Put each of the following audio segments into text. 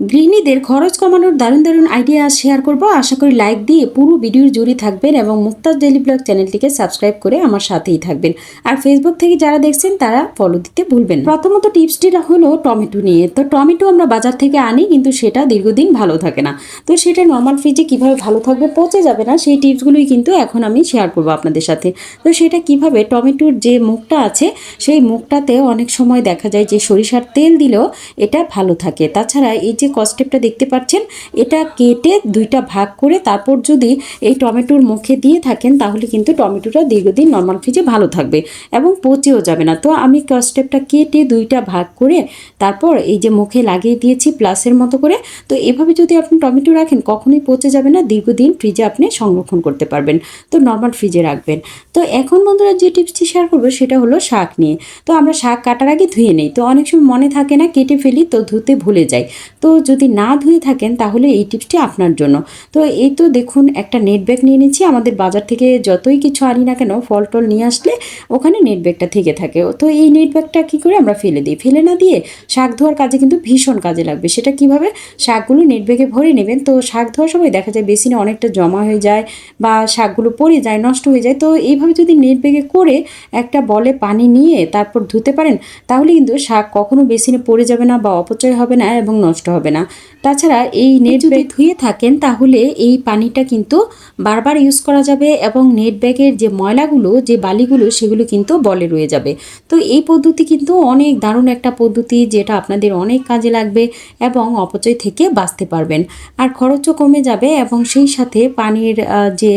গৃহিণীদের খরচ কমানোর দারুণ দারুণ আইডিয়া শেয়ার করব। আশা করি লাইক দিয়ে পুরো ভিডিওর জুড়ে থাকবেন এবং মুক্তাজ ডেলি ব্লগ চ্যানেলটিকে সাবস্ক্রাইব করে আমার সাথেই থাকবেন। আর ফেসবুক থেকে যারা দেখছেন, তারা ফলো দিতে ভুলবেন প্রথমত টিপসটি হলো টমেটো নিয়ে। তো টমেটো আমরা বাজার থেকে আনি, কিন্তু সেটা দীর্ঘদিন ভালো থাকে না। তো সেটা নর্মাল ফ্রিজে কীভাবে ভালো থাকবে, পচে যাবে না, সেই টিপসগুলোই কিন্তু এখন আমি শেয়ার করব আপনাদের সাথে। তো সেটা কীভাবে, টমেটোর যে মুখটা আছে, সেই মুখটাতে অনেক সময় দেখা যায় যে সরিষার তেল দিলেও এটা ভালো থাকে। তাছাড়া এই যে কস্টেপটা দেখতে পাচ্ছেন, এটা কেটে দুইটা ভাগ করে তারপর যদি এই টমেটোর মুখে দিয়ে থাকেন, তাহলে কিন্তু টমেটোটা দীর্ঘদিন নর্মাল ফ্রিজে ভালো থাকবে এবং পচেও যাবে না। তো আমি কস্টেপটা কেটে দুইটা ভাগ করে তারপর এই যে মুখে লাগিয়ে দিয়েছি প্লাসের মতো করে, তো এভাবে যদি আপনি টমেটো রাখেন, কখনোই পচে যাবে না, দীর্ঘদিন ফ্রিজে আপনি সংরক্ষণ করতে পারবেন। তো নর্মাল ফ্রিজে রাখবেন। তো এখন বন্ধুরা যে টিপসটি শেয়ার করব, সেটা হলো শাক নিয়ে। তো আমরা শাক কাটার আগে ধুয়ে নেই। তো অনেক সময় মনে থাকে না, কেটে ফেলি, তো ধুতে ভুলে যাই। তো যদি না ধুয়ে থাকেন, তাহলে এই টিপসটি আপনার জন্য। তো এই তো দেখুন, একটা নেট ব্যাগ নিয়ে নিচ্ছি। আমাদের বাজার থেকে যতই কিছু আনি না কেন, ফল টল নিয়ে আসলে ওখানে নেট ব্যাগটা থেকে থাকে। তো এই নেট ব্যাগটা কী করে আমরা ফেলে দিই? ফেলে না দিয়ে শাক ধোয়ার কাজে কিন্তু ভীষণ কাজে লাগবে। সেটা কীভাবে? শাকগুলো নেট ব্যাগে ভরে নেবেন। তো শাক ধোয়ার সময় দেখা যায় বেসিনে অনেকটা জমা হয়ে যায় বা শাকগুলো পড়ে যায়, নষ্ট হয়ে যায়। তো এইভাবে যদি নেট ব্যাগে করে একটা বলে পানি নিয়ে তারপর ধুতে পারেন, তাহলে কিন্তু শাক কখনো বেসিনে পড়ে যাবে না বা অপচয় হবে না এবং নষ্ট হবে না। তাছাড়া এই নেট যদি ধুয়ে থাকেন তাহলে এই পানিটা কিন্তু বারবার ইউজ করা যাবে এবং নেট ব্যাগের যে ময়লাগুলো যে বালিগুলো সেগুলো কিন্তু বলে রয়ে যাবে। তো এই পদ্ধতি কিন্তু অনেক দারুণ একটা পদ্ধতি যেটা আপনাদের অনেক কাজে লাগবে এবং অপচয় থেকে বাঁচতে পারবেন। আর খরচও কমে যাবে এবং সেই সাথে পানির যে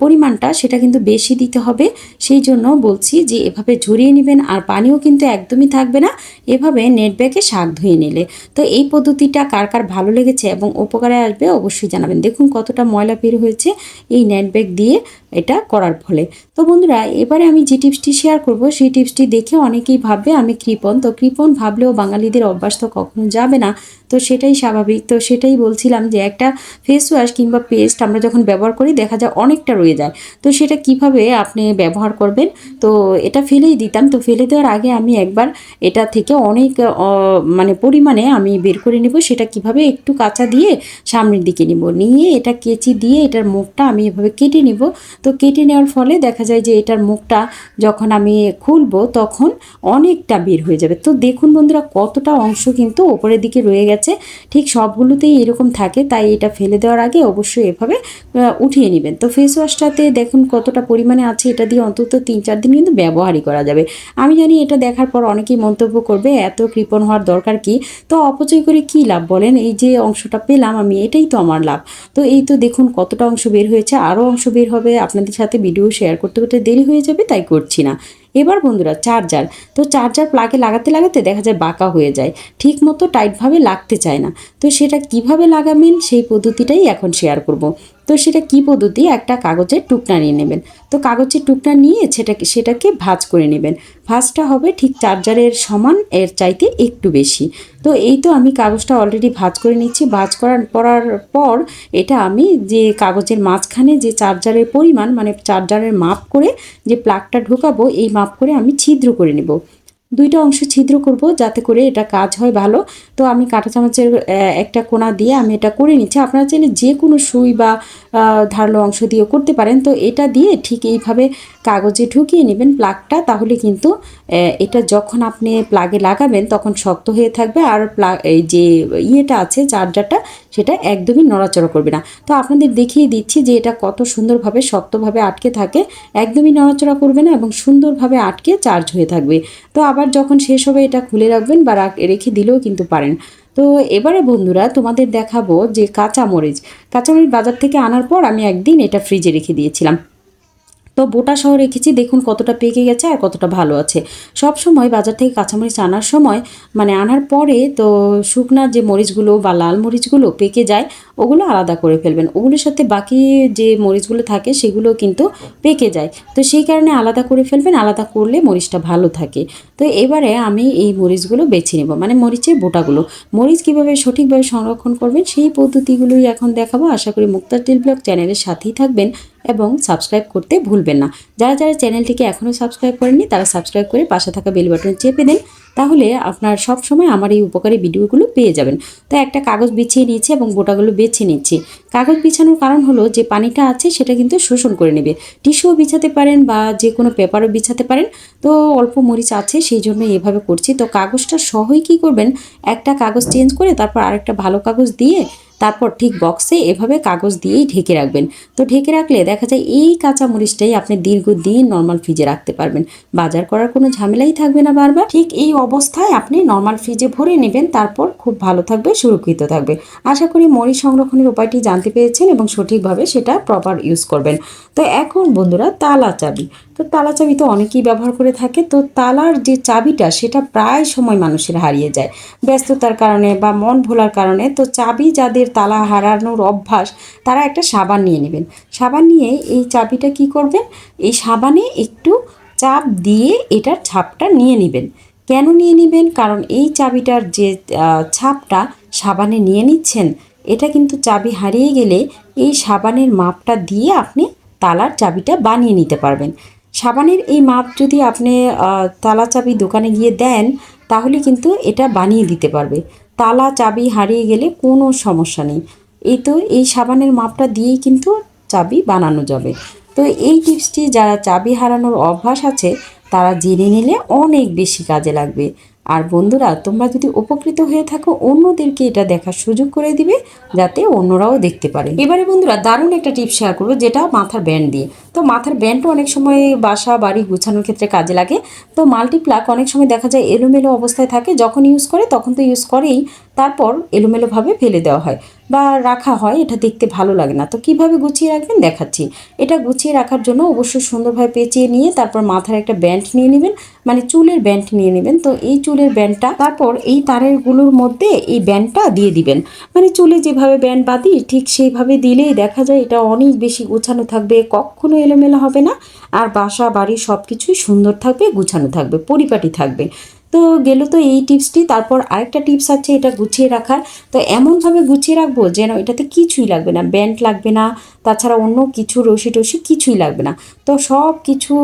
পরিমাণটা সেটা কিন্তু বেশি দিতে হবে। সেই জন্য বলছি যে এভাবে ঝরিয়ে নেবেন আর পানিও কিন্তু একদমই থাকবে না। এভাবে নেট ব্যাগে শাক ধুয়ে নিলে। তো এই পদ্ধতিটা কার কার ভালো লেগেছে এবং উপকারে আসবে অবশ্যই জানাবেন। দেখুন কতটা ময়লা বের হয়েছে এই নেট ব্যাগ দিয়ে এটা করার ফলে। তো বন্ধুরা, এবারে আমি যে টিপসটি শেয়ার করব, সেই টিপসটি দেখে অনেকেই ভাববে আমি কৃপণ। তো কৃপণ ভাবলেও বাঙালিদের অভ্যাস তো কখনো যাবে না। তো সেটাই স্বাভাবিক। তো সেটাই বলছিলাম যে একটা ফেস ওয়াশ কিংবা পেস্ট আমরা যখন ব্যবহার করি, দেখা যায় অনেকটা রয়ে যায়। তো সেটা কীভাবে আপনি ব্যবহার করবেন? তো এটা ফেলেই দিতাম। তো ফেলে দেওয়ার আগে আমি একবার এটা থেকে অনেক মানে পরিমাণে আমি বের করে নেব। সেটা কীভাবে একটু কাঁচা দিয়ে সামনের দিকে নিব। নিয়ে এটা কেচি দিয়ে এটার মুখটা আমি এভাবে কেটে নেব। তো কেটে নেওয়ার ফলে দেখা যায় যে এটার মুখটা যখন আমি খুলবো, তখন অনেকটা বের হয়ে যাবে। তো দেখুন বন্ধুরা, কতটা অংশ কিন্তু ওপরের দিকে রয়ে গেছে। ঠিক সবগুলোতেই এরকম থাকে, তাই এটা ফেলে দেওয়ার আগে অবশ্যই এভাবে উঠিয়ে নেবেন। তো ফেস ওয়াশটাতে দেখুন কতটা পরিমাণে আছে, এটা দিয়ে অন্তত তিন চার দিন কিন্তু ব্যবহারই করা যাবে। আমি জানি এটা দেখার পর অনেকেই মন্তব্য করবে, এত কৃপণ হওয়ার দরকার কি? তো অপচয় করে কি লাভ বলেন? এই যে অংশটা পেলাম আমি, এটাই তো আমার লাভ। তো এই তো দেখুন কতটা অংশ বের হয়েছে, আরও অংশ বের হবে, আপনাদের সাথে ভিডিও শেয়ার করতে করতে দেরি হয়ে যাবে, তাই করছি না। এবার বন্ধুরা চার্জার। তো চার্জার প্লাগে লাগাতে লাগাতে দেখা যায় বাঁকা হয়ে যায়। ঠিক মতো টাইটভাবে লাগতে চায় না। তো সেটা কীভাবে লাগাবেন সেই পদ্ধতিটাই এখন শেয়ার করব। তো সেটা কি পদ্ধতি? একটা কাগজের টুকনা নিয়ে নেবেন। তো কাগজের টুকনা নিয়ে সেটাকে সেটাকে ভাঁজ করে নেবেন। ভাঁজটা হবে ঠিক চার্জারের সমান, এর চাইতে একটু বেশি। তো এই তো আমি কাগজটা অলরেডি ভাঁজ করে নিচ্ছি ভাঁজ করার পরার পর এটা আমি যে কাগজের মাঝখানে যে চার্জারের পরিমাণ মানে চার্জারের মাপ করে যে প্লাগটা ঢোকাবো, এই মাপ করে আমি ছিদ্র করে নেব। দুইটা অংশ ছিদ্র করব যাতে করে এটা কাজ হয় ভালো। তো আমি কাঁটা চামচের একটা কোনা দিয়ে আমি এটা করে নিচ্ছি। আপনারা চাইলে যে কোনো সুই বা ধারালো অংশ দিয়েও করতে পারেন। তো এটা দিয়ে ঠিক এইভাবে কাগজে ঢুকিয়ে নেবেন প্লাগটা, তাহলে কিন্তু এটা যখন আপনি প্লাগে লাগাবেন, তখন শক্ত হয়ে থাকবে আর প্লাগ এই যে ইয়েটা আছে চার্জারটা সেটা একদমই নড়াচড়া করবে না। তো আপনাদের দেখিয়ে দিচ্ছি যে এটা কত সুন্দরভাবে, শক্তভাবে আটকে থাকে, একদমই নড়াচড়া করবে না এবং সুন্দরভাবে আটকে চার্জ হয়ে থাকবে। তো আবার যখন শেষ হবে, এটা খুলে রাখবেন বা রাখ- দিলেও কিন্তু পারেন। তো এবারে বন্ধুরা, তোমাদের দেখাবো যে কাঁচামরিচ। কাঁচামরিচ বাজার থেকে আনার পর আমি একদিন এটা ফ্রিজে রেখে দিয়েছিলাম। তো বোটা সহ রেখেছি দেখুন কতটা পেকে গেছে আর কতটা ভালো আছে। সব সময় বাজার থেকে কাঁচামরিচ আনার সময় মানে আনার পরে তো শুকনা যে মরিচগুলো বা লাল মরিচগুলো পেকে যায়, ওগুলো আলাদা করে ফেলবেন। ওগুলোর সাথে বাকি যে মরিচগুলো থাকে, সেগুলো কিন্তু পেকে যায়। তো সেই কারণে আলাদা করে ফেলবেন, আলাদা করলে মরিচটা ভালো থাকে। তো এবারে আমি এই মরিচগুলো বেছে নেব মানে মরিচের বোটাগুলো। মরিচ কীভাবে সঠিকভাবে সংরক্ষণ করবেন, সেই পদ্ধতিগুলোই এখন দেখাবো। আশা করি মুক্তার টিল ব্লগ চ্যানেলের সাথেই থাকবেন। এবং সাবস্ক্রাইব করতে ভুলবেন না। যারা যারা চ্যানেলটিকে এখনও সাবস্ক্রাইব করেননি, তারা সাবস্ক্রাইব করে পাশে থাকা বেল বাটন চেপে দেন, তাহলে আপনার সব সময় আমার এই উপকারী ভিডিওগুলো পেয়ে যাবেন। তো একটা কাগজ বিছিয়ে নিয়েছি এবং গোটাগুলো বেছে নিচ্ছি। কাগজ বিছানোর কারণ হলো যে পানিটা আছে, সেটা কিন্তু শোষণ করে নেবে। টিস্যুও বিছাতে পারেন বা যে কোনো পেপারও বিছাতে পারেন। তো অল্প মরিচ আছে, সেই জন্য এভাবে করছি। তো কাগজটা সহই কি করবেন? একটা কাগজ চেঞ্জ করে তারপর আরেকটা ভালো কাগজ দিয়ে তারপর ঠিক বক্সে এভাবে কাগজ দিয়েই ঢেকে রাখবেন। তো ঢেকে রাখলে দেখা যায় এই কাঁচা মরিচটাই আপনি দীর্ঘদিন নর্মাল ফ্রিজে রাখতে পারবেন। বাজার করার কোনো ঝামেলাই থাকবে না বারবার। ঠিক এই অবস্থায় আপনি নর্মাল ফ্রিজে ভরে নেবেন, তারপর খুব ভালো থাকবে, সুরক্ষিত থাকবে। আশা করি মরিচ সংরক্ষণের উপায়টি জানতে পেরেছেন এবং সঠিকভাবে সেটা প্রপার ইউজ করবেন। তো এখন বন্ধুরা তালা চাবি। তো তালা চাবি তো অনেকেই ব্যবহার করে থাকে। তো তালার যে চাবিটা, সেটা প্রায় সময় মানুষের হারিয়ে যায়। ব্যস্ততার কারণে বা মন ভোলার কারণে তো চাবি যাদের তালা হারানোর অভ্যাস, তারা একটা সাবান নিয়ে নেবেন। সাবান নিয়ে এই চাবিটা কি করবেন? এই সাবানে একটু চাপ দিয়ে এটার ছাপটা নিয়ে নেবেন। কেন নিয়ে নেবেন? কারণ এই চাবিটার যে ছাপটা সাবানে নিয়ে নিচ্ছেন, এটা কিন্তু চাবি হারিয়ে গেলে এই সাবানের মাপটা দিয়ে আপনি তালার চাবিটা বানিয়ে নিতে পারবেন। সাবানের এই মাপ যদি আপনি তালা চাবি দোকানে গিয়ে দেন, তাহলে কিন্তু এটা বানিয়ে দিতে পারবে। তালা চাবি হারিয়ে গেলে কোনো সমস্যা নেই। এই তো এই সাবানের মাপটা দিয়েই কিন্তু চাবি বানানো যাবে। তো এই টিপসটি যারা চাবি হারানোর অভ্যাস আছে, তারা জেনে নিলে অনেক বেশি কাজে লাগবে। আর বন্ধুরা, তোমরা যদি উপকৃত হয়ে থাকো, অন্যদেরকে এটা দেখার সুযোগ করে দিবে, যাতে অন্যরাও দেখতে পারে। এবারে বন্ধুরা, দারুণ একটা টিপ শেয়ার করব, যেটা মাথার ব্যান্ড দিয়ে। তো মাথার ব্যান্ডও অনেক সময় বাসা, বাড়ি গুছানোর ক্ষেত্রে কাজে লাগে। তো মাল্টিপ্লাক অনেক সময় দেখা যায় এলোমেলো অবস্থায় থাকে, যখন ইউজ করে তখন তো ইউজ করেই, তারপর এলোমেলোভাবে ফেলে দেওয়া হয়। বা রাখা হয়, এটা দেখতে ভালো লাগে না। তো কীভাবে গুছিয়ে রাখবেন? দেখাচ্ছি। এটা গুছিয়ে রাখার জন্য অবশ্যই সুন্দরভাবে পেঁচিয়ে নিয়ে তারপর মাথার একটা ব্যান্ড নিয়ে নেবেন মানে চুলের ব্যান্ড নিয়ে নেবেন। তো এই চুলের ব্যান্ডটা, তারপর এই তারেরগুলোর মধ্যে এই ব্যান্ডটা দিয়ে দিবেন। মানে চুলে যেভাবে ব্যান্ড বাঁধি, ঠিক সেইভাবে দিলেই দেখা যায় এটা অনেক বেশি গোছানো থাকবে, কখনো এলোমেলো হবে না। আর বাসা, বাড়ি সব কিছুই সুন্দর থাকবে, গুছানো থাকবে, পরিপাটি থাকবে। তো গেল তো এই টিপসটি। তারপর আরেকটা টিপস আছে, এটা গুছিয়ে রাখার। তো এমনভাবে গুছিয়ে রাখব যেন এটাতে কিছুই লাগবে না। ব্যান্ড লাগবে না, তাছাড়া অন্য কিছু রশি টসি কিছুই লাগবে না। তো সব কিছু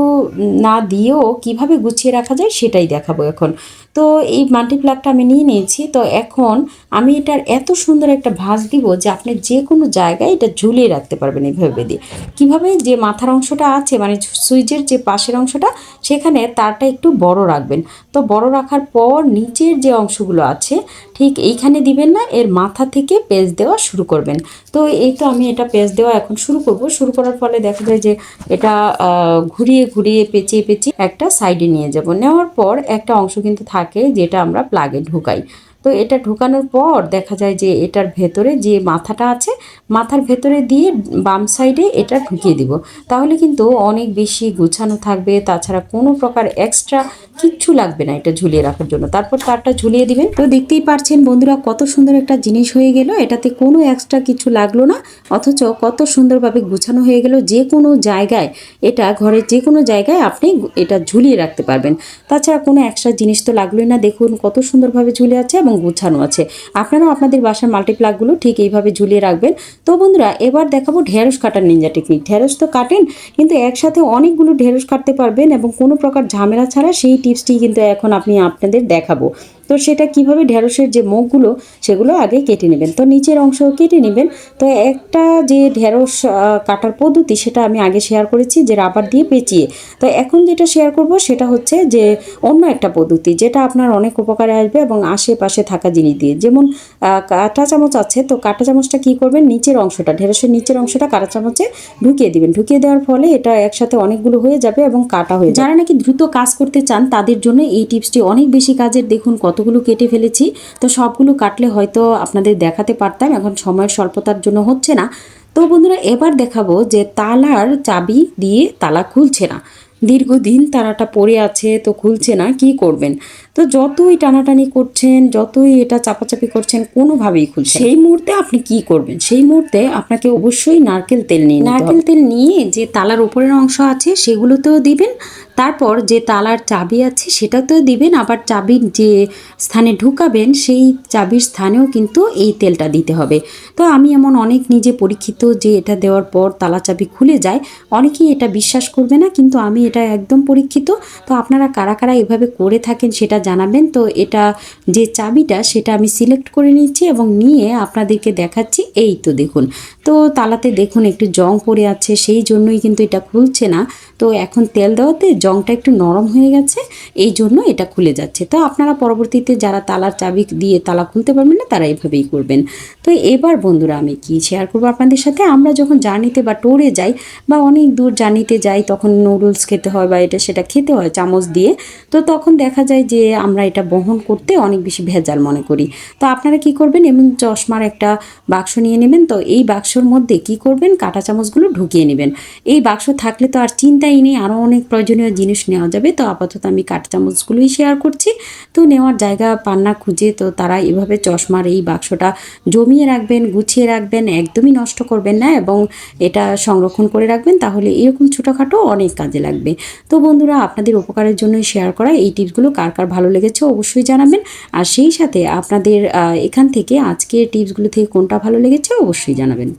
না দিয়েও কীভাবে গুছিয়ে রাখা যায় সেটাই দেখাবো এখন। তো এই মাল্টিপ্লাগটা আমি নিয়ে নিয়েছি। তো এখন আমি এটার এত সুন্দর একটা ভাঁজ দিব যে আপনি যে কোনো জায়গায় এটা ঝুলিয়ে রাখতে পারবেন এইভাবে দিয়ে। কীভাবে যে মাথার অংশটা আছে মানে সুইচের যে পাশের অংশটা, সেখানে তারটা একটু বড় রাখবেন। তো বড় রাখার পর নিচের যে অংশগুলো আছে, ঠিক এইখানে দিবেন না, এর মাথা থেকে পেজ দেওয়া শুরু করবেন। তো এই তো আমি এটা পেজ দেওয়া এখন শুরু করব। শুরু করার ফলে দেখা যায় যে এটা ঘুরিয়ে ঘুরিয়ে, পেঁচিয়ে পেঁচিয়ে একটা সাইডে নিয়ে যাব। নেওয়ার পর একটা অংশ কিন্তু থাকে যেটা আমরা প্লাগে ঢুকাই। তো এটা ঢোকানোর পর দেখা যায় যে এটার ভেতরে যে মাথাটা আছে, মাথার ভেতরে দিয়ে বাম সাইডে এটা ঢুকিয়ে দিব। তাহলে কিন্তু অনেক বেশি গুছানো থাকবে, তাছাড়া কোনো প্রকার এক্সট্রা কিচ্ছু লাগবে না এটা ঝুলিয়ে রাখার জন্য। তারপর তারটা ঝুলিয়ে দিবেন। তো দেখতেই পারছেন বন্ধুরা কত সুন্দর একটা জিনিস হয়ে গেল। এটাতে কোনো এক্সট্রা কিছু লাগল না, অথচ কত সুন্দরভাবে গুছানো হয়ে গেল। যে কোনো জায়গায় এটা ঘরের যে কোনো জায়গায় আপনি এটা ঝুলিয়ে রাখতে পারবেন। তাছাড়া কোনো এক্সট্রা জিনিস তো লাগলোই না। দেখুন কত সুন্দরভাবে ঝুলে আছে এবং গুছানো আছে। আপনারাও আপনাদের বাসার মাল্টিপ্লাকগুলো ঠিক এইভাবে ঝুলিয়ে রাখবেন। তো বন্ধুরা, এবার দেখাবো ঢেঁড়স কাটার নিঞ্জা টেকনিক ঢেঁড়স তো কাটেন, কিন্তু একসাথে অনেকগুলো ঢেঁড়স কাটতে পারবেন এবং কোনো প্রকার ঝামেলা ছাড়া সেই টিপসটি কিন্তু এখন আপনি আপনাদের দেখাবো। তো সেটা কীভাবে ঢেঁড়সের যে মুখগুলো, সেগুলো আগে কেটে নেবেন। তো নিচের অংশ কেটে নেবেন। তো একটা যে ঢেঁড়স কাটার পদ্ধতি, সেটা আমি আগে শেয়ার করেছি যে রাবার দিয়ে পেঁচিয়ে। তো এখন যেটা শেয়ার করব, সেটা হচ্ছে যে অন্য একটা পদ্ধতি, যেটা আপনার অনেক উপকারে আসবে এবং আশেপাশে থাকা জিনিস দিয়ে। যেমন কাঁটা চামচ আছে, তো কাঁটা চামচটা কি করবেন? নিচের অংশটা, ঢেঁড়সের নিচের অংশটা কাঁটা চামচে ঢুকিয়ে দিবেন। ঢুকিয়ে দেওয়ার ফলে এটা একসাথে অনেকগুলো হয়ে যাবে এবং কাটা হয়ে যারা নাকি দ্রুত কাজ করতে চান, তাদের জন্য এই টিপসটি অনেক বেশি কাজের। দেখুন কতগুলো কেটে ফেলেছি তো সবগুলো কাটলে হয়তো আপনাদের দেখাতে পারতাম এখন সময়ের স্বল্পতার জন্য হচ্ছে না। তো বন্ধুরা এবার দেখাবো যে তালার চাবি দিয়ে তালা খুলছে না। দীর্ঘদিন তারাটা পড়ে আছে তো খুলছে না কি করবেন? তো যতই টানাটানি করছেন যতই এটা চাপাচাপি করছেন কোনোভাবেই খুলছে সেই মুহূর্তে আপনি কি করবেন? সেই মুহূর্তে আপনাকে অবশ্যই নারকেল তেল নিয়ে নারকেল তেল নিয়ে যে তালার উপরের অংশ আছে সেগুলোতেও দিবেন তারপর যে তালার চাবি আছে সেটা তো দিবেন, আবার চাবির যে স্থানে ঢুকাবেন সেই চাবির স্থানেও কিন্তু এই তেলটা দিতে হবে। তো আমি এমন অনেক নিজে পরীক্ষিত যে এটা দেওয়ার পর তালা চাবি খুলে যায়, অনেকেই এটা বিশ্বাস করবে না, কিন্তু আমি এটা একদম পরীক্ষিত। তো আপনারা কারা কারা এভাবে করে থাকেন সেটা জানাবেন। তো এটা যে চাবিটা সেটা আমি সিলেক্ট করে নিচ্ছি এবং নিয়ে আপনাদেরকে দেখাচ্ছি। এই তো দেখুন, তো তালাতে দেখুন একটু জং পড়ে আছে, সেই জন্যই কিন্তু এটা খুলছে না। তো এখন তেল দেওয়াতে জংটা একটু নরম হয়ে গেছে, এই জন্য এটা খুলে যাচ্ছে। তো আপনারা পরবর্তীতে যারা তালার চাবি দিয়ে তালা খুলতে পারবেন না, তারা এভাবেই করবেন। তো এবার বন্ধুরা আমি কি শেয়ার করব আপনাদের সাথে? আমরা যখন জার্নিতে বা টোরে যাই বা অনেক দূর জার্নিতে যাই, তখন নুডলস খেতে হয় বা এটা সেটা খেতে হয় চামচ দিয়ে, তো তখন দেখা যায় যে আমরা এটা বহন করতে অনেক বেশি ভেজাল মনে করি। তো আপনারা কি করবেন? এমন চশমার একটা বাক্স নিয়ে নেবেন, তো এই বাক্সর মধ্যে কি করবেন? কাঁটা চামচগুলো ঢুকিয়ে নেবেন। এই বাক্স থাকলে তো আর চিন্তাই নেই আরও অনেক প্রয়োজনীয় জিনিস নেওয়া যাবে। তো আপাতত আমি কাঠ চামচগুলোই শেয়ার করছি। তো নেওয়ার জায়গা পান্না খুঁজে, তো তারা এভাবে চশমার এই বাক্সটা জমিয়ে রাখবেন, গুছিয়ে রাখবেন, একদমই নষ্ট করবেন না এবং এটা সংরক্ষণ করে রাখবেন। তাহলে এরকম ছোটোখাটো অনেক কাজে লাগবে। তো বন্ধুরা, আপনাদের উপকারের জন্যই শেয়ার করা এই টিপসগুলো কার কার ভালো লেগেছে অবশ্যই জানাবেন। আর সেই সাথে আপনাদের এখান থেকে আজকের টিপসগুলো থেকে কোনটা ভালো লেগেছে অবশ্যই জানাবেন।